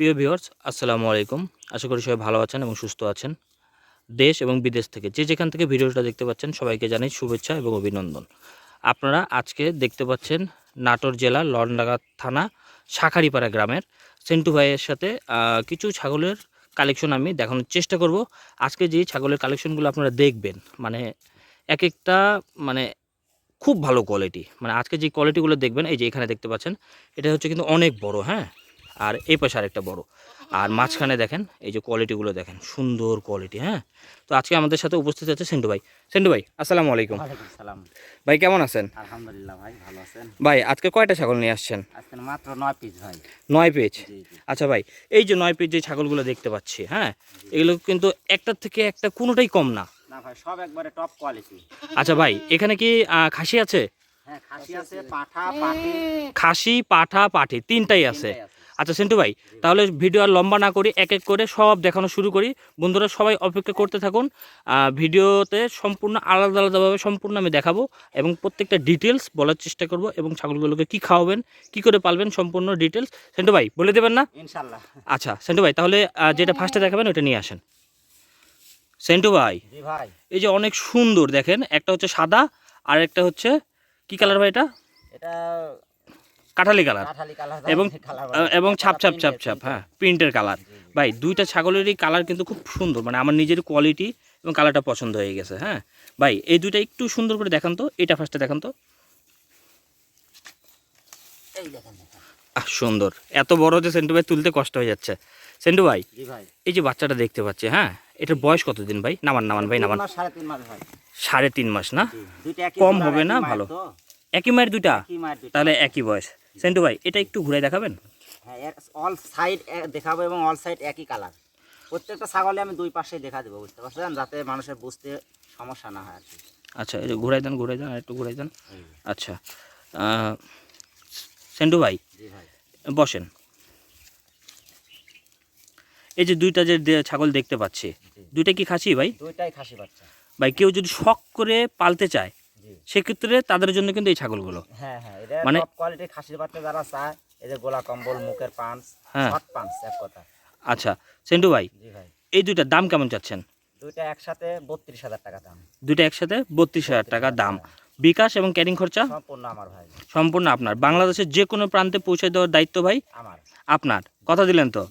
প্রিয় ভিউয়ার্স, আসসালামু আলাইকুম। আশা করি সবাই ভালো আছেন এবং সুস্থ আছেন। দেশ এবং বিদেশ থেকে যে যেখান থেকে ভিডিওটা দেখতে পাচ্ছেন, সবাইকে জানাই শুভেচ্ছা এবং অভিনন্দন। আপনারা আজকে দেখতে পাচ্ছেন নাটোর জেলা লন্ডাগা থানা, শাখারিপাড়া গ্রামের। সেন্টু ভাইয়ের সাথে কিছু ছাগলের কালেকশন আমি দেখানোর চেষ্টা করব। আজকে যে ছাগলের কালেকশনগুলো আপনারা দেখবেন মানে এক একটা মানে খুব ভালো কোয়ালিটি মানে আজকে যে কোয়ালিটিগুলো দেখবেন, এই যে এখানে দেখতে পাচ্ছেন, এটা হচ্ছে কিন্তু অনেক বড় হ্যাঁ? আর এই পাশে আরেকটা বড়। আর মাঝখানে দেখেন এই যে কোয়ালিটিগুলো দেখেন সুন্দর কোয়ালিটি হ্যাঁ? তো আজকে আমাদের সাথে উপস্থিত আছে সেন্টু ভাই। সেন্টু ভাই আসসালামু আলাইকুম। ভাই কেমন আছেন? আলহামদুলিল্লাহ ভাই ভালো আছেন? ভাই আজকে কয়টা ছাগল নিয়ে আসছেন? মাত্র নয় পিস ভাই। নয় জি আচ্ছা ভাই এই যে নয় পেজ যে ছাগলগুলো দেখতে পাচ্ছি হ্যাঁ? এগুলো কিন্তু একটার থেকে একটা কোনোটাই কম না। না ভাই সব একবারে টপ কোয়ালিটি আচ্ছা ভাই এখানে কি খাসি আছে? হ্যাঁ খাসি আছে পাঠা পাটি খাসি পাঠা পাঠি তিনটাই আছে। আচ্ছা সেন্টু ভাই তাহলে ভিডিও আর লম্বা না করি এক এক করে সব দেখানো শুরু করি। বন্ধুরা সবাই অপেক্ষা করতে থাকুন। ভিডিওতে সম্পূর্ণ আলাদা আলাদাভাবে সম্পূর্ণ আমি দেখাবো এবং প্রত্যেকটা ডিটেলস বলার চেষ্টা করব এবং ছাগলগুলোকে কি খাওয়াবেন কি করে পালবেন সম্পূর্ণ ডিটেলস সেন্টু ভাই বলে দেবেন না? ইনশাল্লাহ আচ্ছা সেন্টু ভাই তাহলে যেটা ফার্স্টে দেখাবেন ওটা নিয়ে আসেন। সেন্টু ভাই ভাই। এই যে অনেক সুন্দর দেখেন একটা হচ্ছে সাদা আর একটা হচ্ছে কি কালার ভাই এটা? এটা কাঠালি কালার। এবং এবং ছাপ ছাপ ছাপ ছাপ হ্যাঁ প্রিন্টের কালার ভাই দুইটা ছাগলেরই কালার কিন্তু খুব সুন্দর মানে আমার নিজের কোয়ালিটি এবং কালারটা পছন্দ হয়ে গেছে হ্যাঁ। ভাই এই দুইটা একটু সুন্দর করে দেখান তো এটা ফার্স্টে দেখান তো। আহ সুন্দর। এত বড় যে সেন্টু ভাই তুলতে কষ্ট হয়ে যাচ্ছে। সেন্টু ভাই এই যে বাচ্চাটা দেখতে পাচ্ছি হ্যাঁ এটার বয়স কতদিন ভাই? নামান নামান ভাই নামান। সাড়ে তিন মাস না? কম হবে না? ভালো। একই মায়ের দুইটা? একই মায়ের দুইটা। তাহলে একই বয়স। সেন্টু ভাই এটা একটু ঘুরে দেখাবেন? হ্যাঁ অল সাইড দেখাবো এবং অল সাইড একই কালার প্রত্যেকটা ছাগলে আমি দুই পাশে দেখা দেবো বুঝতে পারছেন? যাতে মানুষের বুঝতে সমস্যা না হয় আর কি। আচ্ছা এই ঘুরাই দেন ঘুরাই দেন একটু ঘুরাই দেন। আচ্ছা সেন্টু ভাই ভাই। বসেন। এই যে দুইটা যে ছাগল দেখতে পাচ্ছি দুইটা কি খাসি ভাই? দুইটাই খাসি বাচ্চা। ভাই কেউ যদি শখ করে পালতে চায় সেক্ষেত্রে তাদের জন্য কিন্তু এই ছাগলগুলো। হ্যাঁ হ্যাঁ এটা মানে- কোয়ালিটির খাসির বাচ্চা যারা চায় এই যে গোলা কম্বল মুখের পাঞ্চ হ্যাঁ। পাঞ্চ এক কথা। আচ্ছা সেন্টু ভাই ভাই। এই দুইটার দাম কেমন চাচ্ছেন? দুইটা একসাথে বত্রিশ হাজার টাকা দাম। দুইটা একসাথে বত্রিশ হাজার টাকা দাম। বিকাশ এবং ক্যারিং খরচা? সম্পূর্ণ আমার ভাই। সম্পূর্ণ আপনার। বাংলাদেশের যে কোনো প্রান্তে পৌঁছে দেওয়ার দায়িত্ব ভাই? আমার। আপনার কথা দিলেন তো?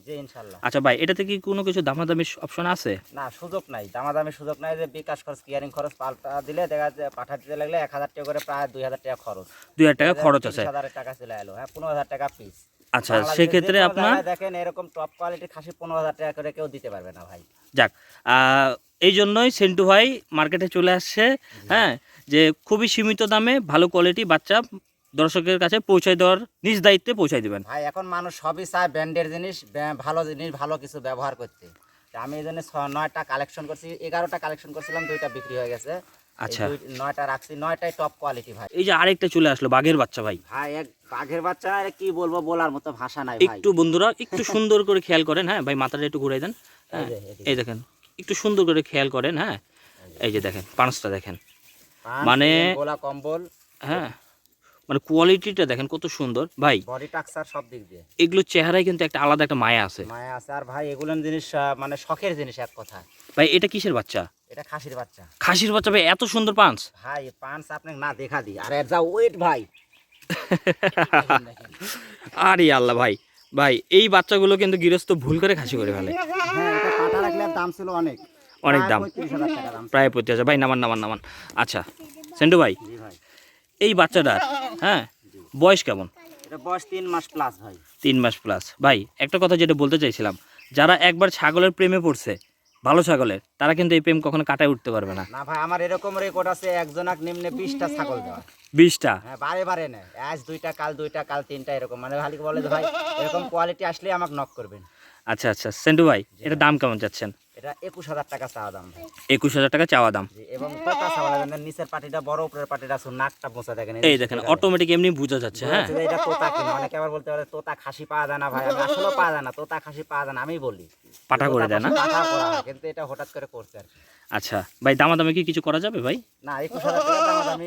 আচ্ছা ভাই এটাতে কি কোনো কিছু দামাদামির অপশন আছে? না সুযোগ নাই দামাদামি সুযোগ নাই যে বিকাশ খরচ কিয়ারিং খরচ পাল্টা দিলে দেখা যায় পাঠা দিতে লাগলে এক হাজার টাকা করে প্রায় দুই হাজার টাকা খরচ। দুই হাজার টাকা খরচ আছে। হাজার টাকা চলে এলো হ্যাঁ পনেরো হাজার টাকা পিস আচ্ছা সেক্ষেত্রে আপনার? দেখেন এরকম টপ কোয়ালিটির খাসি পনেরো হাজার টাকা করে কেউ দিতে পারবে না ভাই। যাক আহ, এই জন্যই সেন্টু ভাই মার্কেটে চলে আসছে হ্যাঁ যে খুবই সীমিত দামে ভালো কোয়ালিটি বাচ্চা দর্শকের কাছে পৌঁছায় দেওয়ার নিজ দায়িত্বে পৌঁছায় দেবেন। ভাই এখন মানুষ সবই চায় ব্র্যান্ডের জিনিস ভালো জিনিস ভালো কিছু ব্যবহার করতে। আমি এই জন্য নয়টা কালেকশন করছি এগারোটা কালেকশন করছিলাম দুইটা বিক্রি হয়ে গেছে। আচ্ছা। নয়টা রাখছি নয়টাই টপ কোয়ালিটি ভাই। এই যে আরেকটা চলে আসলো বাঘের বাচ্চা ভাই। ভাই এক বাঘের বাচ্চা আরে কি বলব বলার মতো ভাষা নাই একটু বন্ধুরা একটু সুন্দর করে খেয়াল করেন হ্যাঁ? ভাই মাথাটা একটু ঘুরাই দেন। হ্যাঁ। এই দেখেন একটু সুন্দর করে খেয়াল করেন হ্যাঁ? এই যে। দেখেন পাঁচটা দেখেন। মানে- গোলা কম্বল। হ্যাঁ মানে কোয়ালিটিটা দেখেন কত সুন্দর। ভাই বডি টাক্সার সব দিক দিয়ে। এগুলোর চেহারায় কিন্তু একটা আলাদা একটা মায়া আছে। মায়া আছে। আর ভাই এগুলো জিনিস মানে শখের জিনিস এক কথা। ভাই এটা কিসের বাচ্চা? এটা খাসির বাচ্চা। খাসির বাচ্চা ভাই এত সুন্দর পাঁচ ভাই পাঁচ আপনি না দেখা দিই আর এর যা ওয়েট ভাই। আরে আল্লাহ ভাই। ভাই এই বাচ্চাগুলো কিন্তু গৃহস্থ ভুল করে খাসি করে ফেলে। হ্যাঁ এটা কাটা রাখলে দাম ছিল অনেক। অনেক দাম। পঁয়ত্রিশ প্রায় প্রতি হাজার। ভাই নামান নামান নামান। আচ্ছা সেন্টু ভাই। এই বাচ্চাটার? হ্যাঁ? বয়স কেমন? এটা বয়স তিন মাস প্লাস ভাই। তিন মাস প্লাস ভাই একটা কথা যেটা বলতে চাইছিলাম যারা একবার ছাগলের প্রেমে পড়ছে ভালো ছাগলের তারা কিন্তু এই প্রেম কখনো কাটায় উঠতে পারবে না। না ভাই আমার এরকম রেকর্ড আছে একজনাক নিম্নে বিশটা ছাগল দেওয়া। বিশটা? হ্যাঁ বারে বারে নেয়। আজ দুইটা কাল দুইটা কাল তিনটা এরকম। মানে ভালো বলে যে ভাই এরকম কোয়ালিটি আসলে আমাকে নক করবেন। আচ্ছা আচ্ছা। সেন্টু ভাই এটা দাম কেমন যাচ্ছেন এটা একুশ হাজার টাকা চাওয়া দাম ভাই। একুশ হাজার টাকা চাওয়া দাম। জি, এবং তোতা ছাগল দেখেন, নিচের পাটিটা বড় উপরের পাটিটা ছোট, নাকটা বোঁচা দেখেন এই দেখেন অটোমেটিক এমনি বোঝা যাচ্ছে হ্যাঁ? এটা তোতা কিনা অনেকে আবার বলতে পারে তোতা খাসি পাওয়া যায় না ভাই। আমি আসলে পাওয়া যায় না তোতা খাসি পাওয়া যায় না আমি বলি। পাঠা করে দেয় না? পাঠা করা কিন্তু এটা হঠাৎ করে করছে আর কি। আচ্ছা ভাই দামাদামি কি কিছু করা যাবে ভাই? না একুশ হাজার টাকা দাম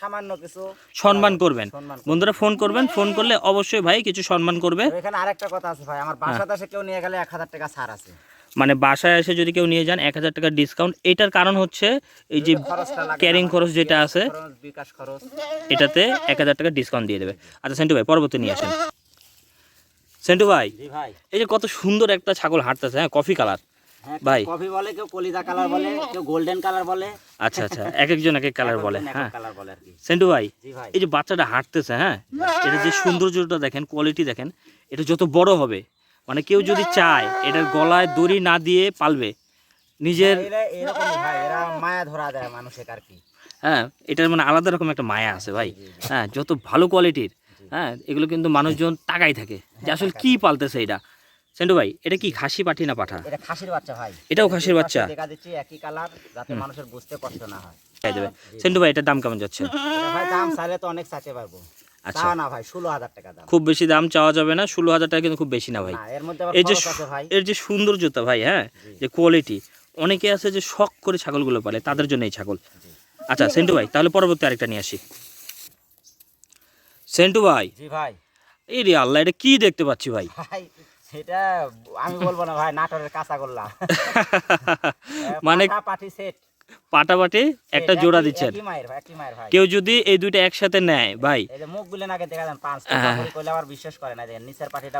সামান্য কিছু সম্মান করবেন। বন্ধুরা ফোন করবেন ফোন করলে অবশ্যই ভাই কিছু সম্মান করবে। এখানে আরেকটা কথা আছে ভাই আমার বাসাতে এসে কেউ নিয়ে গেলে এক হাজার টাকা ছাড় আছে। মানে বাসায় এসে যদি কেউ নিয়ে যান এক হাজার টাকার ডিসকাউন্ট এটার কারণ হচ্ছে এই যে ক্যারিং খরচ যেটা আছে বিকাশ খরচ এটাতে এক হাজার টাকা ডিসকাউন্ট দিয়ে দেবে। আচ্ছা সেন্টু ভাই পরবর্তী নিয়ে আসেন। সেন্টু ভাই ভাই। এই যে কত সুন্দর একটা ছাগল হাঁটতেছে হ্যাঁ কফি কালার হ্যাঁ, ভাই। কফি বলে কেউ কলিজা কালার বলে কেউ গোল্ডেন কালার বলে। আচ্ছা আচ্ছা এক একজন এক এক কালার বলে হ্যাঁ। সেন্টু ভাই ভাই। এই যে বাচ্চাটা হাঁটতেছে হ্যাঁ এটা যে সৌন্দর্যটা দেখেন কোয়ালিটি দেখেন এটা যত বড় হবে মানে কেউ যদি চায় এটার গলায় দড়ি না দিয়ে পালবে নিজের মায়া ধরা দেয় মানুষের আর কি। হ্যাঁ এটার মানে আলাদা রকম একটা মায়া আছে ভাই। হ্যাঁ যত ভালো কোয়ালিটির হ্যাঁ এগুলো কিন্তু মানুষজন তাকাই থাকে। যে আসলে কি পালতেছে এটা? সেন্টু ভাই এটা কি খাসি পাঠি না পাঠা? এটা খাসির বাচ্চা ভাই। এটাও খাসির বাচ্চা? দেখা দিচ্ছি একই কালার যাতে মানুষের বুঝতে কষ্ট না হয়। সেন্টু ভাই এটার দাম কেমন যাচ্ছে? ভাই দাম চাইলে তো অনেক চাইতে পারব আচ্ছা। না ভাই ষোলো হাজার টাকা দাম। খুব বেশি দাম চাওয়া যাবে না ষোলো হাজার টাকা কিন্তু খুব বেশি না ভাই। এর মধ্যে এই যে এর যে সৌন্দর্যতা ভাই হ্যাঁ যে কোয়ালিটি অনেকে আছে যে শখ করে ছাগলগুলো পালে তাদের জন্য এই ছাগল। আচ্ছা সেন্টু ভাই তাহলে পরবর্তী আরেকটা নিয়ে আসি। সেন্টু ভাই। জি ভাই। এই রে আল্লাহ এটা কি দেখতে পাচ্ছি ভাই? ভাই আমি বলব না ভাই নাটোরের কাঁচা গোল্লা। মানে পাঠি সেট পাটাপাটি একটা জোড়া দিচ্ছেন। কেউ যদি এই দুইটা একসাথে নেয় ভাই। হ্যাঁ।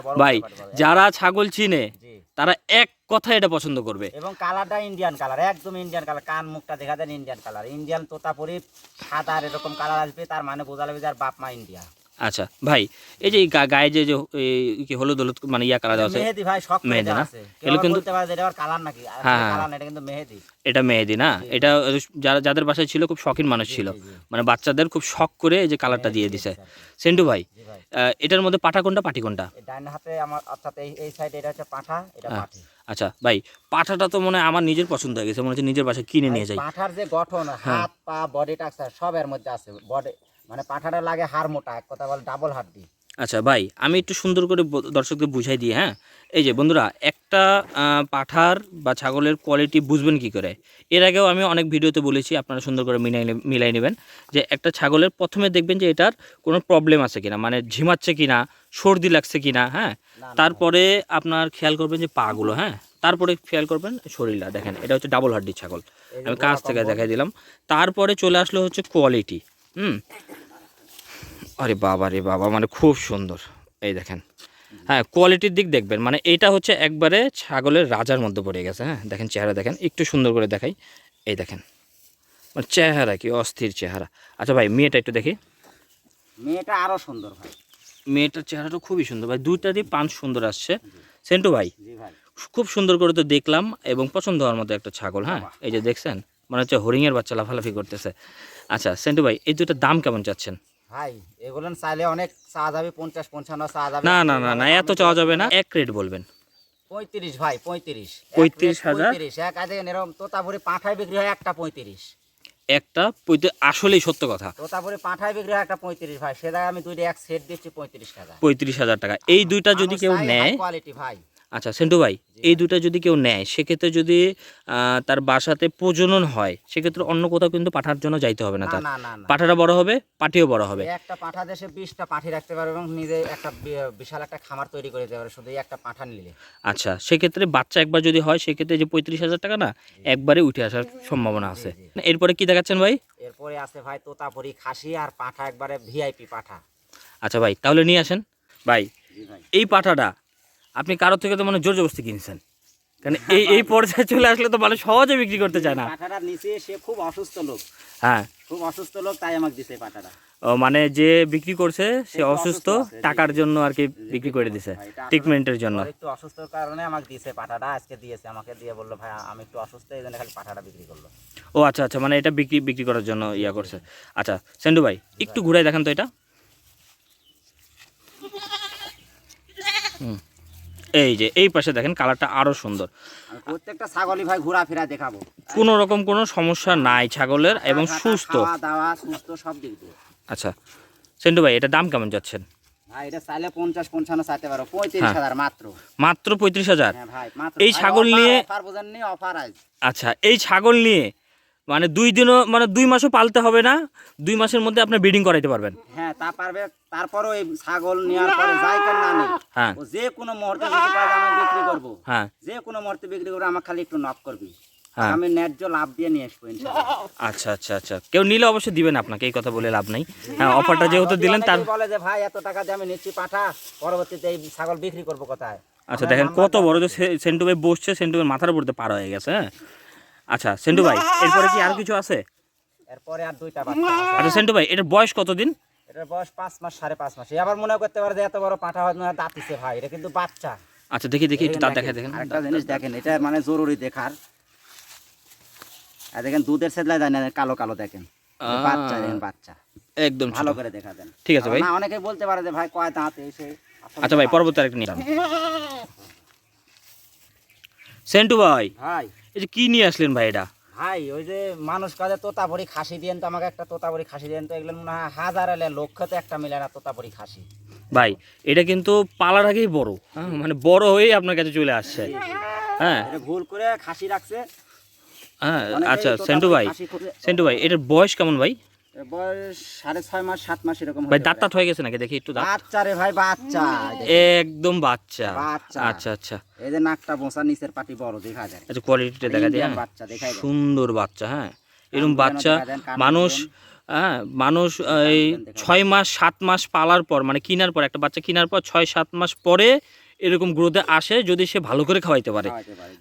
বড় ভাই। যারা ছাগল চিনে তারা এক কথা এটা পছন্দ করবে। এবং কালারটা ইন্ডিয়ান কালার একদম ইন্ডিয়ান কালার। কান মুখটা দেখা দেন ইন্ডিয়ান কালার। ইন্ডিয়ান তোতাপুরি সাদা এরকম কালার আসবে তার মানে বোঝা যাবে যে আর বাপ মা ইন্ডিয়া আচ্ছা ভাই এই যে গায়ে যে যে কি হলুদ হলুদ মানে ইয়া কালার আছে? মেহেদি ভাই করে মেহেদি না? এগুলো কিন্তু- কালার নাকি? হ্যাঁ, হ্যাঁ। কালার না এটা কিন্তু মেহেদি। এটা মেহেদি না? এটা যারা যাদের বাসায় ছিল খুব শখিন মানুষ ছিল। মানে বাচ্চাদের খুব শখ করে এই যে কালারটা দিয়ে দিছে। সেন্টু ভাই এটার মধ্যে পাঠা কোনটা পাটি কোনটা? ডাইন হাতে আমার অর্থাৎ এই এই সাইড এটা হচ্ছে পাঠা এটা। পাঠি। আচ্ছা ভাই পাঠাটা তো মনে আমার নিজের পছন্দ হয়ে গেছে। মনে হচ্ছে নিজের বাসায় কিনে নিয়ে যাই। পাঠার যে গঠন হ্যাঁ। হাত পা বডি টাক্সার সব এর মধ্যে আছে। বডি মানে পাঠাটা লাগে হাড় মোটা এক কথা বলে ডাবল হাড্ডি আচ্ছা ভাই আমি একটু সুন্দর করে দর্শকদের বুঝাই দিই হ্যাঁ? এই যে বন্ধুরা একটা পাঠার বা ছাগলের কোয়ালিটি বুঝবেন কি করে? এর আগেও আমি অনেক ভিডিওতে বলেছি আপনারা সুন্দর করে মিলাই মিলাই নেবেন যে একটা ছাগলের প্রথমে দেখবেন যে এটার কোনো প্রবলেম আছে কিনা মানে ঝিমাচ্ছে কিনা সর্দি লাগছে কিনা হ্যাঁ? তারপরে আপনার খেয়াল করবেন যে পাগুলো হ্যাঁ? তারপরে খেয়াল করবেন শরীরটা দেখেন এটা হচ্ছে ডাবল হাড্ডির ছাগল। আমি কাছ থেকে দেখাই দিলাম। তারপরে চলে আসলো হচ্ছে কোয়ালিটি হুম। আরে বাবা রে বাবা মানে খুব সুন্দর। এই দেখেন। হ্যাঁ কোয়ালিটির দিক দেখবেন মানে এটা হচ্ছে একবারে ছাগলের রাজার মধ্যে পড়ে গেছে হ্যাঁ? দেখেন চেহারা দেখেন একটু সুন্দর করে দেখাই। এই দেখেন মানে চেহারা কি অস্থির চেহারা। আচ্ছা ভাই মেয়েটা একটু দেখি। মেয়েটা আরও সুন্দর ভাই। মেয়েটার চেহারাটা খুবই সুন্দর ভাই দুইটারই পান সুন্দর আসছে। সেন্টু ভাই ভাই। খুব সুন্দর করে তো দেখলাম এবং পছন্দ হওয়ার মতো একটা ছাগল হ্যাঁ? এই যে দেখছেন? মনে হচ্ছে হরিণের বাচ্চা লাফালাফি করতেছে। আচ্ছা সেন্টু ভাই এই দুটোর দাম কেমন চাচ্ছেন? ভাই এগুলো চাইলে অনেক চাওয়া যাবে পঞ্চাশ পঞ্চান্ন চাওয়া যাবে। না না না না এত চাওয়া যাবে না। এক রেট বলবেন। পঁয়ত্রিশ ভাই পঁয়ত্রিশ। পঁয়ত্রিশ হাজার? এক আজকে এরকম তোতাপুরি পাঁঠায় বিক্রি হয় একটা পঁয়ত্রিশ। একটা পঁয়ত্রিশ আসলেই সত্য কথা। তোতাপুরি পাঁঠায় বিক্রি হয় একটা পঁয়ত্রিশ ভাই সে জায়গায় আমি দুইটা এক সেট দিচ্ছি পঁয়ত্রিশ টাকা পঁয়ত্রিশ হাজার টাকা। এই দুইটা যদি কেউ নেয় কোয়ালিটি ভাই। আচ্ছা সেন্টু ভাই এই দুইটা যদি কেউ নেয় সেক্ষেত্রে যদি তার বাসাতে প্রজনন হয় সেক্ষেত্রে অন্য কোথাও কিন্তু পাঠার জন্য যাইতে হবে না তার। পাঠাটা বড় হবে পাটিও বড় হবে। একটা পাঠা দেশে বিশটা পাঠি রাখতে পারবে এবং নিজে একটা বিশাল একটা খামার তৈরি করে দিতে পারবে শুধু একটা পাঠা নিলে। আচ্ছা সেক্ষেত্রে বাচ্চা একবার যদি হয় সেক্ষেত্রে যে পঁয়ত্রিশ হাজার টাকা না একবারে উঠে আসার সম্ভাবনা আছে। এরপরে কি দেখাচ্ছেন ভাই? এরপরে আছে ভাই তোতাপুরি খাসি আর পাঠা একবারে ভিআইপি পাঠা। আচ্ছা ভাই তাহলে নিয়ে আসেন। ভাই। এই পাঠাটা আপনি কারও থেকে তো মানে জোর জবস্তি কিনছেন। কারণ এই এই পর্যায়ে চলে আসলে তো মানুষ সহজে বিক্রি করতে চায় না। নিচে সে খুব অসুস্থ লোক। হ্যাঁ। খুব অসুস্থ লোক তাই আমাকে দিছে পাঠাটা। ও মানে যে বিক্রি করছে সে অসুস্থ অসুস্থ। টাকার জন্য আর কি বিক্রি করে দিছে ট্রিটমেন্টের জন্য। একটু অসুস্থর কারণে আমাকে দিয়েছে পাঠাটা আজকে দিয়েছে আমাকে দিয়ে বলল ভাই আমি একটু অসুস্থ এই জন্য খালি পাঠাটা বিক্রি করল। ও আচ্ছা আচ্ছা মানে এটা বিক্রি বিক্রি করার জন্য ইয়া করছে। আচ্ছা সেন্ডু ভাই একটু ঘুরাই দেখান তো এটা। হুম। এই যে এই পাশে দেখেন কালারটা আরও সুন্দর। প্রত্যেকটা ছাগলই ভাই ঘোরাফেরা দেখাবো। কোনো রকম কোনো সমস্যা নাই ছাগলের এবং সুস্থ। দাওয়া সুস্থ সব দিক দিয়ে। আচ্ছা সেন্টু ভাই এটা দাম কেমন যাচ্ছেন? হ্যাঁ। মাত্র। মাত্র পঁয়ত্রিশ হাজার? হ্যাঁ ভাই এই ছাগল নিয়ে- আচ্ছা এই ছাগল নিয়ে মানে দুই দিনও মানে দুই মাসও পালতে হবে না দুই মাসের মধ্যে আপনি ব্রিডিং করাইতে পারবেন। হ্যাঁ তা পারবে তারপরও এই ছাগল নেওয়ার পরে যাই কেন না নেই। হ্যাঁ। ও যে কোনো মুহূর্তে যদি পারে আমি বিক্রি করব হ্যাঁ। যে কোনো মুহূর্তে বিক্রি করব আমার খালি একটু নক করবি। হ্যাঁ। আমি ন্যায্য লাভ দিয়ে নিয়ে আসব ইনশাআল্লাহ। আচ্ছা আচ্ছা আচ্ছা। কেউ নিলে অবশ্যই দিবেন আপনাকে এই কথা বলে লাভ নাই। হ্যাঁ অফারটা যেহেতু দিলেন তার বলে যে ভাই এত টাকা দিয়ে আমি নিচ্ছি পাঠা পরবর্তীতে এই ছাগল বিক্রি করব কোথায়? আচ্ছা দেখেন কত বড় যে সে- সেন্টু ভাই বসছে সেন্টু ভাই মাথার উপর দিয়ে পার হয়ে গেছে হ্যাঁ? আচ্ছা সেন্টু ভাই এরপরে কি আর কিছু আছে? এরপরে আর দুইটা বাচ্চা। আচ্ছা সেন্টু ভাই এটার বয়স কতদিন? এটার বয়স পাঁচ মাস সাড়ে পাঁচ মাস। এ আবার মনে করতে পারে যে এত বড় পাঠা হয়তো না দাঁতিছে ভাই এটা কিন্তু বাচ্চা। আচ্ছা দেখি দেখি একটু দাঁত দেখা দেখেন। আরেকটা জিনিস দেখেন এটা মানে জরুরি দেখার। আর দেখেন দুধের সেদলায় দেন কালো কালো দেখেন। বাচ্চা দেখেন বাচ্চা। একদম ভালো করে দেখা দেন। ঠিক আছে ভাই। না অনেকে বলতে পারে যে ভাই কয় দাঁত এসে আচ্ছা ভাই পরবর্তী আরেকটা নিয়ে যান। সেন্টু ভাই ভাই। এই যে কি নিয়ে আসলেন ভাই এটা? ভাই ওই যে মানুষ কাজে তোতা ভরি খাসি দিয়েন তো আমাকে একটা তোতা ভরি খাসি দিয়েন তো এগুলো মনে হয় হাজার এলে লক্ষতে একটা মিলে না তোতা ভরি খাসি। ভাই এটা কিন্তু পালার আগেই বড়। হ্যাঁ। মানে বড় হয়েই আপনার কাছে চলে আসছে। হ্যাঁ। এটা ভুল করে খাসি রাখছে। হ্যাঁ অনেকেই আচ্ছা সেন্টু ভাই খাসি সেন্টু ভাই এটার বয়স কেমন ভাই? বয়স সাড়ে ছয় মাস সাত মাস এরকম ভাই দাঁত পারে। হয়ে গেছে নাকি? দেখি একটু বাচ্চা রে ভাই বাচ্চা একদম বাচ্চা। বাচ্চা। আচ্ছা আচ্ছা। এই যে নাকটা বোসা নিচের পাটি বড় দেখা যায়। আচ্ছা কোয়ালিটিটা দেখা যায় হ্যাঁ? বাচ্চা সুন্দর বাচ্চা হ্যাঁ? এরকম বাচ্চা মানুষ হ্যাঁ মানুষ এই ছয় মাস সাত মাস পালার পর মানে কেনার পর একটা বাচ্চা কেনার পর ছয় সাত মাস পরে এরকম গ্রোথে আসে যদি সে ভালো করে খাওয়াইতে পারে।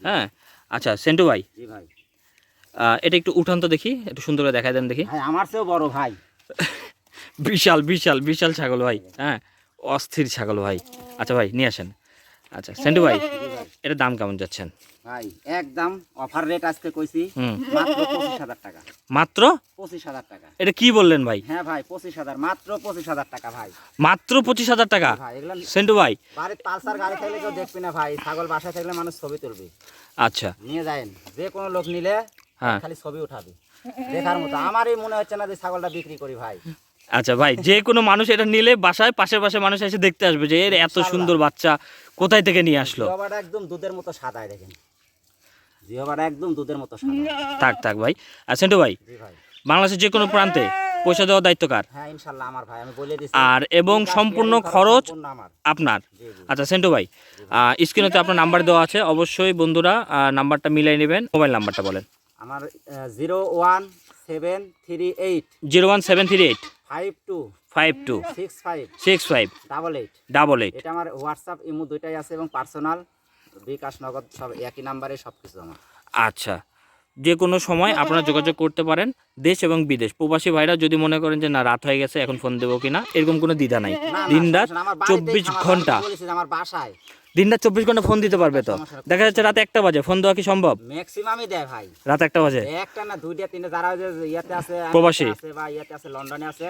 হ্যাঁ? আচ্ছা সেন্টু ভাই। ভাই। এটা একটু উঠান তো দেখি একটু সুন্দর করে দেখা দেন দেখি। আমার চেয়েও বড় ভাই। বিশাল বিশাল বিশাল ছাগল ভাই হ্যাঁ অস্থির ছাগল ভাই। আচ্ছা ভাই নিয়ে আসেন। আচ্ছা সেন্টু ভাই এটার দাম কেমন যাচ্ছেন? ভাই একদম অফার রেট আজকে কইছি মাত্র পঁচিশ হাজার টাকা। মাত্র? পঁচিশ হাজার টাকা। এটা কি বললেন ভাই? হ্যাঁ ভাই পঁচিশ হাজার মাত্র পঁচিশ হাজার টাকা ভাই। মাত্র পঁচিশ হাজার টাকা? সেন্টু ভাই। বাড়ির পালসার গাড়ি থাকলে কেউ দেখবি না ভাই ছাগল বাসায় থাকলে মানুষ ছবি তুলবি। আচ্ছা। নিয়ে যায়েন যে কোনো লোক নিলে হ্যাঁ। খালি ছবি উঠাবি। দেখার মতো। আমারই মনে হচ্ছে না যে ছাগলটা বিক্রি করি ভাই। আচ্ছা ভাই যে কোনো মানুষ এটা নিলে বাসায় পাশে পাশে মানুষ এসে দেখতে আসবে যে এর এত সুন্দর বাচ্চা কোথায় থেকে নিয়ে আসলো? একদম দুধের মতো সাদায় দেখেন। জিহবাটা একদম দুধের মতো সাদা। থাক থাক ভাই। আর সেন্টু ভাই বাংলাদেশের যে কোনো প্রান্তে পয়সা দেওয়ার দায়িত্ব কার? হ্যাঁ আমার ভাই আমি বলে দিচ্ছি আর এবং সম্পূর্ণ খরচ আপনার। আচ্ছা সেন্টু ভাই স্ক্রিনে আপনার নাম্বার দেওয়া আছে। অবশ্যই বন্ধুরা নাম্বারটা মিলাই নেবেন মোবাইল নাম্বারটা বলেন। আমার zero one seven three eight zero one seven three eight five two five two six five six five double eight double eight এটা আমার হোয়াটসঅ্যাপ ইমো দুইটাই আছে এবং পার্সোনাল বিকাশ নগদ সব একই নাম্বারে সব কিছু আমার। আচ্ছা। যে কোনো সময় আপনারা যোগাযোগ করতে পারেন দেশ এবং বিদেশ। প্রবাসী ভাইরা যদি মনে করেন যে না রাত হয়ে গেছে এখন ফোন দেবো কিনা? এরকম কোনো দ্বিধা নাই। দিন রাত আমার চব্বিশ ঘণ্টা। আমার বাসায় দিন রাত চব্বিশ ঘণ্টা ফোন দিতে পারবে তো? দেখা যাচ্ছে রাতে একটা বাজে ফোন দেওয়া কি সম্ভব? ম্যাক্সিমামই দেয় ভাই। রাত একটা বাজে? একটা না দুইটা তিনটা যারা ইয়াতে আছে প্রবাসী। আছে বা ইয়াতে আছে লন্ডনে আছে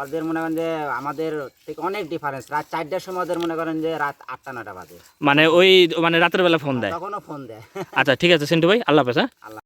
ওদের মনে করেন যে আমাদের থেকে অনেক ডিফারেন্স রাত চারটার সময় ওদের মনে করেন যে রাত আটটা নটা বাজে। মানে ওই মানে রাতের বেলা ফোন দেয়? তখনও ফোন দেয়। আচ্ছা ঠিক আছে সিন্টু ভাই আল্লাহ হাফেজ হ্যাঁ? আল্লাহ